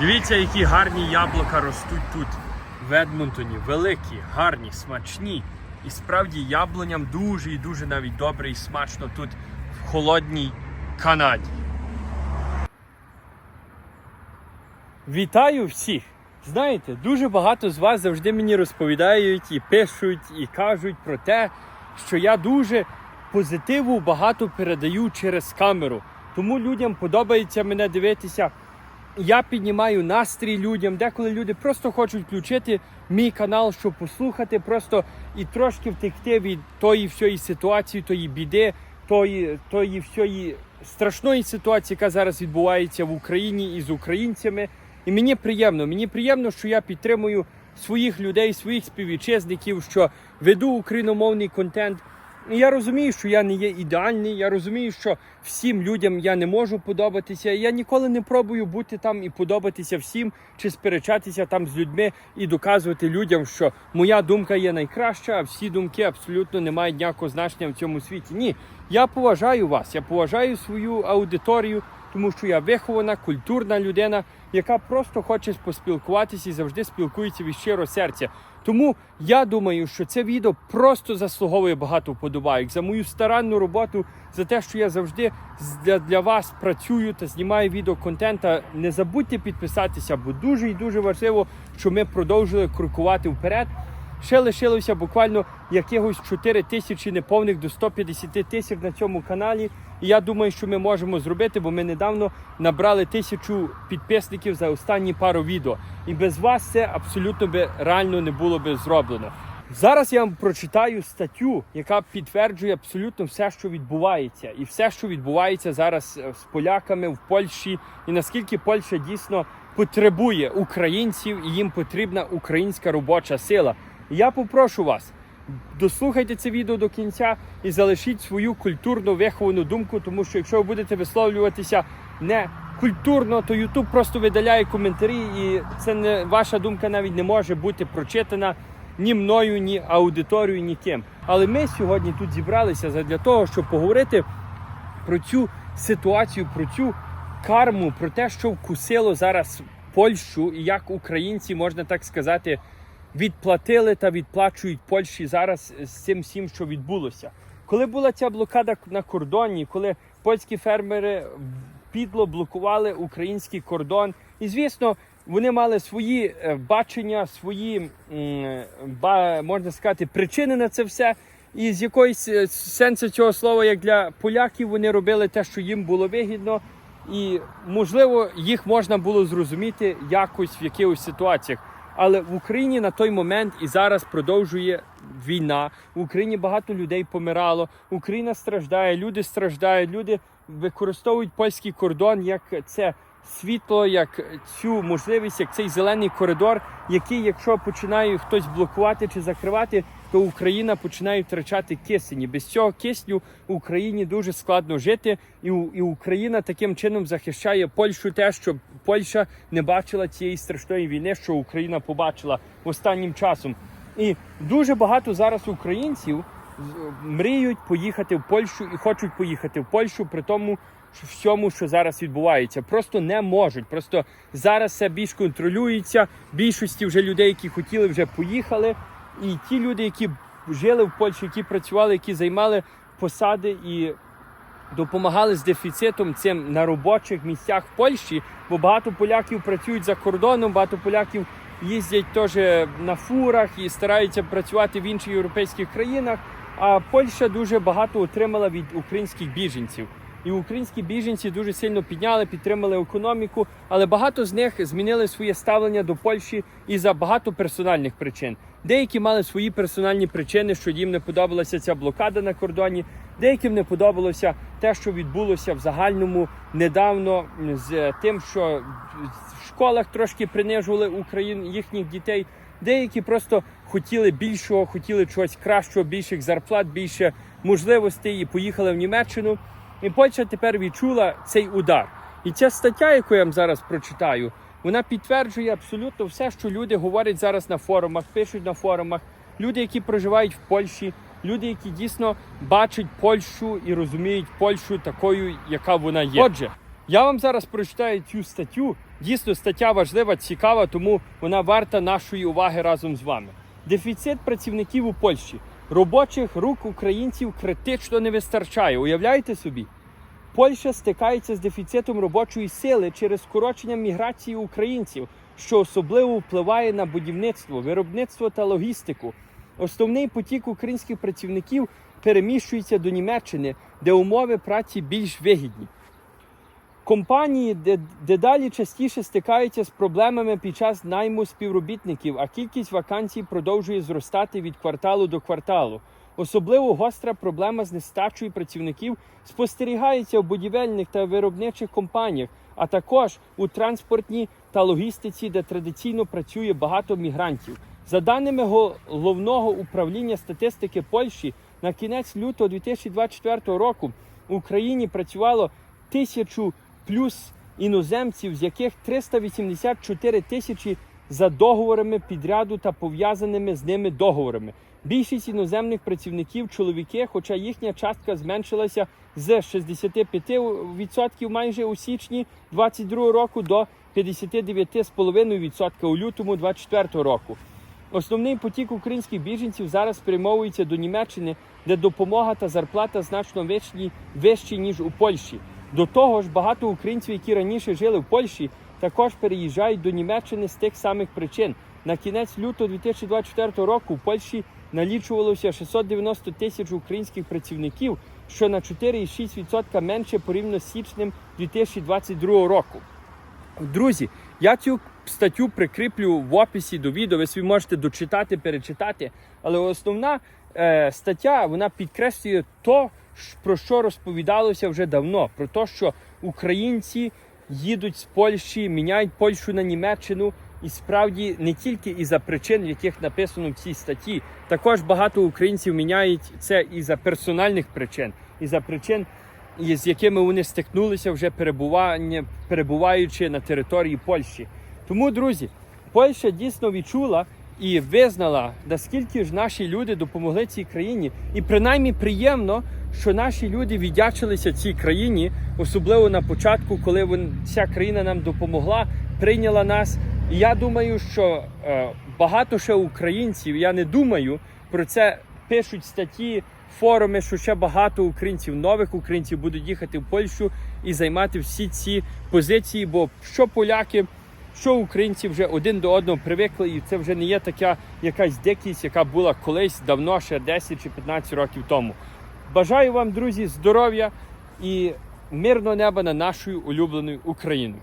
Дивіться, які гарні яблука ростуть тут, в Едмонтоні. Великі, гарні, смачні. І справді яблуням дуже і дуже навіть добре і смачно тут в холодній Канаді. Вітаю всіх! Знаєте, дуже багато з вас завжди мені розповідають і пишуть, і кажуть про те, що я дуже позитиву багато передаю через камеру. Тому людям подобається мене дивитися. Я піднімаю настрій людям. Деколи люди просто хочуть включити мій канал, щоб послухати, просто і трошки втекти від тої всієї ситуації, тої біди, тої, тої всієї страшної ситуації, яка зараз відбувається в Україні і з українцями. І мені приємно. Мені приємно, що я підтримую своїх людей, своїх співвітчизників, що веду україномовний контент. І Я розумію, що я не є ідеальний. Я розумію, що всім людям я не можу подобатися. Я ніколи не пробую бути там і подобатися всім, чи сперечатися там з людьми і доказувати людям, що моя думка є найкраща, а всі думки абсолютно не мають ніякого значення в цьому світі. Ні, я поважаю вас, я поважаю свою аудиторію, тому що я вихована, культурна людина, яка просто хоче поспілкуватися і завжди спілкується від щиро серця. Тому я думаю, що це відео просто заслуговує багато вподобайок за мою старанну роботу, за те, що я завжди для, для вас працюю та знімаю відеоконтент. Та Не забудьте підписатися, бо дуже і дуже важливо, щоб ми продовжили крокувати вперед. Ще лишилося буквально якихось 4 тисячі неповних до 150 тисяч на цьому каналі. І я думаю, що ми можемо зробити, бо ми недавно набрали тисячу підписників за останні пару відео. І без вас це абсолютно би реально не було би зроблено. Зараз я вам прочитаю статтю, яка підтверджує абсолютно все, що відбувається, і все, що відбувається зараз е, з поляками в Польщі, і наскільки Польща дійсно потребує українців, і їм потрібна українська робоча сила. Я попрошу вас, дослухайте це відео до кінця і залишіть свою культурно виховану думку, тому що якщо ви будете висловлюватися не культурно, то Ютуб просто видаляє коментарі, і це не ваша думка навіть не може бути прочитана ні мною, ні аудиторією, ні ким. Але ми сьогодні тут зібралися для того, щоб поговорити про цю ситуацію, про цю карму, про те, що вкусило зараз Польщу, і як українці, можна так сказати, відплатили та відплачують Польщі зараз з цим всім, що відбулося. Коли була ця блокада на кордоні, коли польські фермери підло блокували український кордон, і звісно, вони мали свої е, бачення, свої можна сказати, причини на це все. І з якоїсь е, сенсу цього слова, як для поляків, вони робили те, що їм було вигідно, і можливо їх можна було зрозуміти якось в якихось ситуаціях. Але в Україні на той момент і зараз продовжує війна. В Україні багато людей помирало. Україна страждає, люди страждають, люди використовують польський кордон як це світло, як цю можливість, як цей зелений коридор, який, якщо починає хтось блокувати чи закривати, то Україна починає втрачати кисень. І без цього кисню Україні дуже складно жити, і, і Україна таким чином захищає Польщу, те, щоб Польща не бачила цієї страшної війни, що Україна побачила останнім часом. І дуже багато зараз українців мріють поїхати в Польщу і хочуть поїхати в Польщу при тому всьому, що зараз відбувається. Просто не можуть. Просто зараз все більш контролюється. Більшості вже людей, які хотіли, вже поїхали. І ті люди, які жили в Польщі, які працювали, які займали посади і допомагали з дефіцитом цим на робочих місцях в Польщі, бо багато поляків працюють за кордоном, багато поляків їздять теж на фурах і стараються працювати в інших європейських країнах. А Польща дуже багато отримала від українських біженців. І українські біженці дуже сильно підняли, підтримали економіку, але багато з них змінили своє ставлення до Польщі і за багато персональних причин. Деякі мали свої персональні причини, що їм не подобалася ця блокада на кордоні. Деяким не подобалося те, що відбулося в загальному недавно з тим, що в школах трошки принижували Україн їхніх дітей. Деякі просто хотіли більшого, хотіли чогось кращого, більших зарплат, більше можливостей і поїхали в Німеччину. І Польща тепер відчула цей удар. І ця стаття, яку я вам зараз прочитаю, вона підтверджує абсолютно все, що люди говорять зараз на форумах, пишуть на форумах. Люди, які проживають в Польщі, люди, які дійсно бачать Польщу і розуміють Польщу такою, яка вона є. Отже, Я вам зараз прочитаю цю статтю. Дійсно, стаття важлива, цікава, тому вона варта нашої уваги разом з вами. Дефіцит працівників у Польщі. Робочих рук українців критично не вистачає. Уявляєте собі? Польща стикається з дефіцитом робочої сили через скорочення міграції українців, що особливо впливає на будівництво, виробництво та логістику. Основний потік українських працівників переміщується до Німеччини, де умови праці більш вигідні. Компанії де- дедалі частіше стикаються з проблемами під час найму співробітників, а кількість вакансій продовжує зростати від кварталу до кварталу. Особливо гостра проблема з нестачою працівників спостерігається в будівельних та виробничих компаніях, а також у транспортній та логістиці, де традиційно працює багато мігрантів. За даними головного управління статистики Польщі, на кінець лютого 2024 року в Україні працювало тисячу плюс іноземців, з яких 384 тисячі за договорами підряду та пов'язаними з ними договорами. Більшість іноземних працівників чоловіки, хоча їхня частка зменшилася з 65% майже у січні 2022 року до 59,5% у лютому 2024 року. Основний потік українських біженців зараз спрямовується до Німеччини, де допомога та зарплата значно вищі, вищі ніж у Польщі. До того ж, багато українців, які раніше жили в Польщі, також переїжджають до Німеччини з тих самих причин. На кінець лютого 2024 року в Польщі налічувалося 690 тисяч українських працівників, що на 4,6% менше порівняно з січнем 2022 року. Друзі, я цю статтю прикріплю в описі до відео. Ви собі можете дочитати, перечитати. Але основна е, стаття вона підкреслює то, про що розповідалося вже давно: про те, що українці їдуть з Польщі, міняють Польщу на Німеччину. І справді не тільки із-за причин, яких написано в цій статті, також багато українців міняють це із-за персональних причин, із-за причин, з якими вони стикнулися вже перебування, перебуваючи на території Польщі. Тому, друзі, Польща дійсно відчула і визнала, наскільки ж наші люди допомогли цій країні. І принаймні приємно, що наші люди віддячилися цій країні, особливо на початку, коли ця країна нам допомогла, прийняла нас. І я думаю, що е, багато ще українців, я не думаю, про це пишуть статті, форуми, що ще багато українців, нових українців будуть їхати в Польщу і займати всі ці позиції. Бо що поляки, що українці вже один до одного привикли, і це вже не є така якась дикість, яка була колись давно, ще 10 чи 15 років тому. Бажаю вам, друзі, здоров'я і мирного неба на нашою улюбленою Україною.